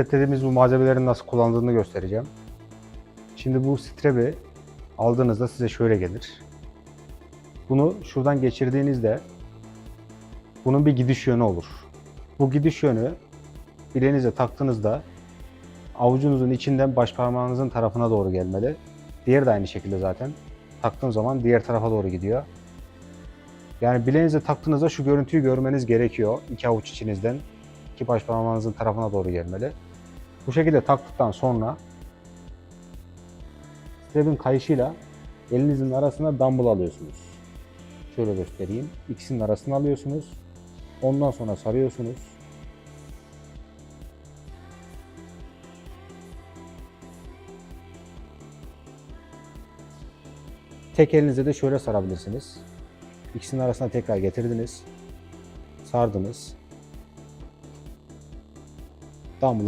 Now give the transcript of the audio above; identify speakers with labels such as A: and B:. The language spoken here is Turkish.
A: Steplediğimiz bu malzemelerin nasıl kullanıldığını göstereceğim. Şimdi bu strebi aldığınızda size şöyle gelir. Bunu şuradan geçirdiğinizde bunun bir gidiş yönü olur. Bu gidiş yönü bileğinize taktığınızda avucunuzun içinden baş parmağınızın tarafına doğru gelmeli. Diğer de aynı şekilde zaten. Taktığım zaman diğer tarafa doğru gidiyor. Yani bileğinize taktığınızda şu görüntüyü görmeniz gerekiyor. İki avuç içinizden iki baş parmağınızın tarafına doğru gelmeli. Bu şekilde taktıktan sonra strebin kayışıyla elinizin arasına dumbbell alıyorsunuz. Şöyle göstereyim. İkisinin arasına alıyorsunuz. Ondan sonra sarıyorsunuz. Tek elinize de şöyle sarabilirsiniz. İkisinin arasına tekrar getirdiniz. Sardınız. Dumbbell